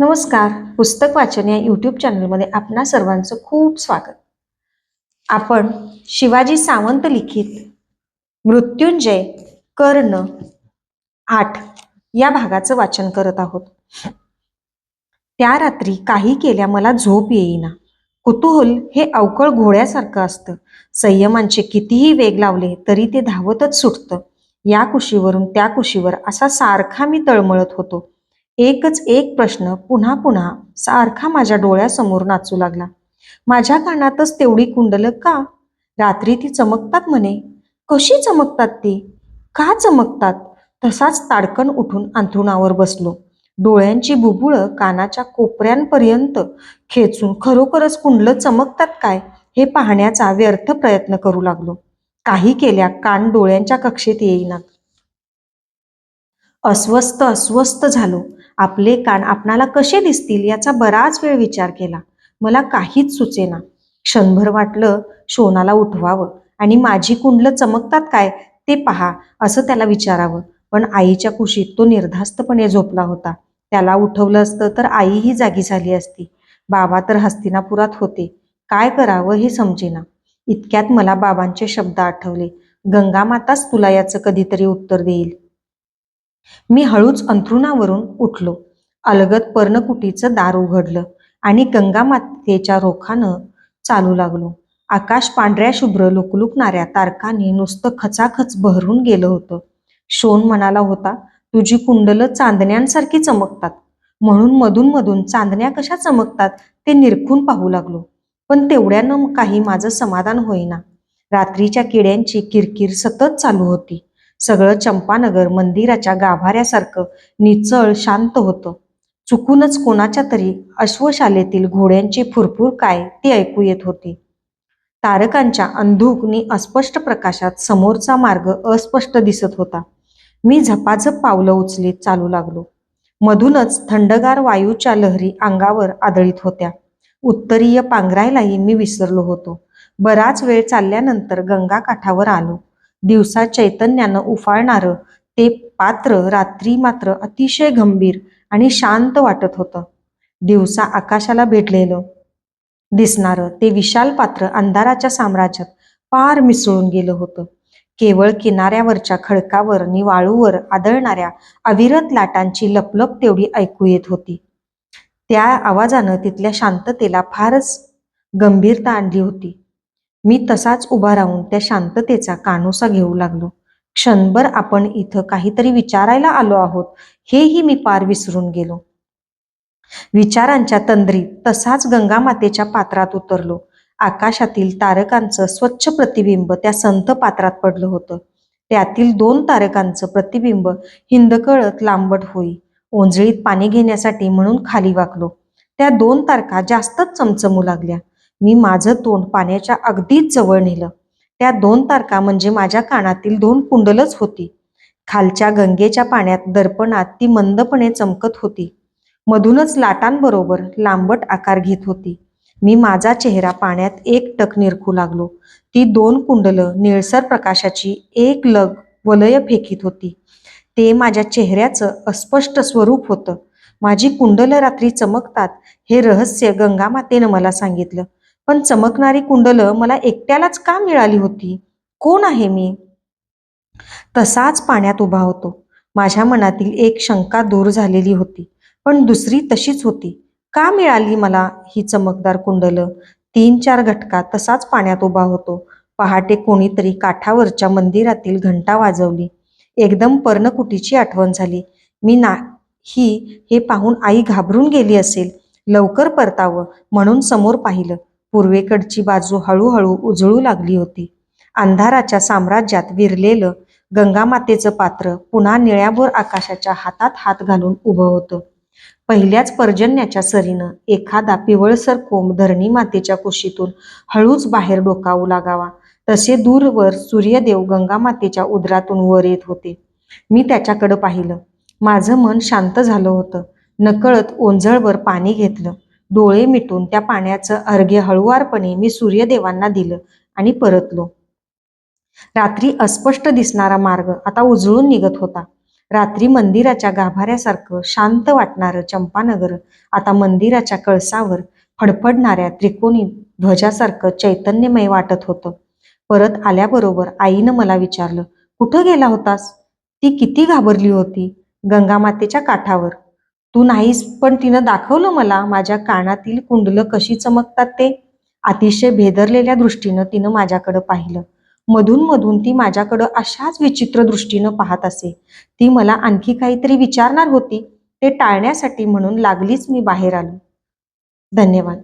नमस्कार. पुस्तक वाचन या यूट्यूब चॅनलमध्ये आपणा सर्वांचं खूप स्वागत. आपण शिवाजी सावंत लिखित मृत्युंजय कर्ण आठ या भागाचं वाचन करत आहोत. त्या रात्री काही केल्या मला झोप येईना. कुतूहल हे अवकळ घोड्यासारखं असतं. संयमांचे कितीही वेग लावले तरी ते धावतच सुटतं. या कुशीवरून त्या कुशीवर असा सारखा मी तळमळत होतो. एकच एक प्रश्न पुन्हा पुन्हा सारखा माझ्या डोळ्यासमोर नाचू लागला. माझ्या कानातच तेवढी कुंडल का? रात्री ती चमकतात म्हणे. कशी चमकतात ती? का चमकतात? तसाच ताडकन उठून अंथरुणावर बसलो. डोळ्यांची बुबुळं कानाच्या कोपऱ्यांपर्यंत खेचून खरोखरच कुंडलं चमकतात काय हे पाहण्याचा व्यर्थ प्रयत्न करू लागलो. काही केल्या कान डोळ्यांच्या कक्षेत येईनात अस्वस्थ अस्वस्थ झालो. आपले कान आपणाला कसे दिसतील याचा बराच वेळ विचार केला. मला काहीच सुचेना. क्षणभर वाटलं शोनाला उठवावं. आणि माझी कुंडलं चमकतात काय ते पहा असं त्याला विचारावं. पण आईच्या कुशीत तो निर्धास्तपणे झोपला होता. त्याला उठवलं असतं तर आईही जागी झाली असती. बाबा तर हस्तिनापुरात होते. काय करावं हे समजेना. इतक्यात मला बाबांचे शब्द आठवले. गंगामाताच तुला याचं कधीतरी उत्तर देईल. मी हळूच अंथरुणावरून उठलो. अलगद पर्णकुटीचं दार उघडलं आणि गंगामातेच्या रोखानं चालू लागलो. आकाश पांढऱ्या शुभ्र लुकलुकणाऱ्या तारकांनी नुसतं खचाखच बहरून गेलं होतं. शोन म्हणाला होता तुझी कुंडलं चांदण्यांसारखी चमकतात. म्हणून मधून मधून चांदण्या कशा चमकतात ते निरखून पाहू लागलो. पण तेवढ्यानं काही माझं समाधान होईना. रात्रीच्या किड्यांची किरकिर सतत चालू होती. सगळं चंपानगर मंदिराच्या गाभाऱ्यासारखं निचळ शांत होतं. चुकूनच कोणाच्या तरी अश्वशालेतील घोड्यांची फुरफुर काय ती ऐकू येत होती. तारकांच्या अंधुकनी अस्पष्ट प्रकाशात समोरचा मार्ग अस्पष्ट दिसत होता. मी झपाझप पावलं उचलीत चालू लागलो. मधूनच थंडगार वायूच्या लहरी अंगावर आदळीत होत्या. उत्तरीय पांघरायलाही मी विसरलो होतो. बराच वेळ चालल्यानंतर गंगा काठावर आलो. दिवसा चैतन्यानं उफाळणारं ते पात्र रात्री मात्र अतिशय गंभीर आणि शांत वाटत होतं. दिवसा आकाशाला भेटलेलं दिसणारं ते विशाल पात्र अंधाराच्या साम्राज्यात पार मिसळून गेलं होतं. केवळ किनाऱ्यावरच्या खडकावर आणि वाळूवर आदळणाऱ्या अविरत लाटांची लपलप तेवढी ऐकू येत होती. त्या आवाजानं तिथल्या शांततेला फारच गंभीरता आणली होती. मी तसाच उभा राहून त्या शांततेचा कानोसा घेऊ लागलो. क्षणभर आपण इथं काहीतरी विचारायला आलो आहोत हेही मी पार विसरून गेलो. विचारांच्या तंद्रीत तसाच गंगामातेच्या पात्रात उतरलो. आकाशातील तारकांचं स्वच्छ प्रतिबिंब त्या संत पात्रात पडलं होतं. त्यातील दोन तारकांचं प्रतिबिंब हिंदकळत लांबट होई. ओंजळीत पाणी घेण्यासाठी म्हणून खाली वाकलो. त्या दोन तारका जास्तच चमचमू लागल्या. मी माझं तोंड पाण्याच्या अगदीच जवळ नेलं. त्या दोन तारका म्हणजे माझ्या कानातील दोन कुंडलच होती. खालच्या गंगेच्या पाण्यात दर्पणात ती मंदपणे चमकत होती. मधूनच लाटांबरोबर लांबट आकार घेत होती. मी माझा चेहरा पाण्यात एक टक निरखू लागलो. ती दोन कुंडलं निळसर प्रकाशाची एक लग वलय फेकीत होती. ते माझ्या चेहऱ्याचं अस्पष्ट स्वरूप होतं. माझी कुंडलं रात्री चमकतात हे रहस्य गंगामातेनं मला सांगितलं. पण चमकणारी कुंडलं मला एकट्यालाच का मिळाली होती? कोण आहे मी? तसाच पाण्यात उभा होतो. माझ्या मनातील एक शंका दूर झालेली होती पण दुसरी तशीच होती. का मिळाली मला ही चमकदार कुंडलं? तीन चार घटका तसाच पाण्यात उभा होतो. पहाटे कोणीतरी काठावरच्या मंदिरातील घंटा वाजवली. एकदम पर्णकुटीची आठवण झाली. मी ना ही हे पाहून आई घाबरून गेली असेल. लवकर परतावं म्हणून समोर पाहिलं. पूर्वेकडची बाजू हळूहळू उजळू लागली होती. अंधाराच्या साम्राज्यात विरलेलं गंगामातेचं पात्र पुन्हा निळ्याभोर आकाशाच्या हातात हात घालून उभं होतं. पहिल्याच पर्जन्याच्या सरीनं एखादा पिवळसर कोंब धरणी मातेच्या कुशीतून हळूच बाहेर डोकावू लागावा. तसे दूरवर सूर्यदेव गंगामातेच्या उदरातून वर येत होते. मी त्याच्याकडं पाहिलं. माझं मन शांत झालं होतं. नकळत ओंजळवर पाणी घेतलं. डोळे मिटून त्या पाण्याचं अर्घ्य हळुवारपणे मी सूर्यदेवांना दिलं आणि परतलो. रात्री अस्पष्ट दिसणारा मार्ग आता उजळून निघत होता. रात्री मंदिराच्या गाभाऱ्यासारखं शांत वाटणारं चंपानगर आता मंदिराच्या कळसावर फडफडणाऱ्या त्रिकोणी ध्वजासारखं चैतन्यमय वाटत होतं. परत आल्याबरोबर आईनं मला विचारलं कुठं गेला होतास? ती किती घाबरली होती? गंगामातेच्या काठावर तू नाहीस पण तिनं दाखवलं मला माझ्या कानातील कुंडलं कशी चमकतात ते. अतिशय भेदरलेल्या दृष्टीनं तिनं माझ्याकडं पाहिलं. मधून मधून ती माझ्याकडं अशाच विचित्र दृष्टीनं पाहत असे. ती मला आणखी काहीतरी विचारणार होती ते टाळण्यासाठी म्हणून लागलीच मी बाहेर आलो. धन्यवाद.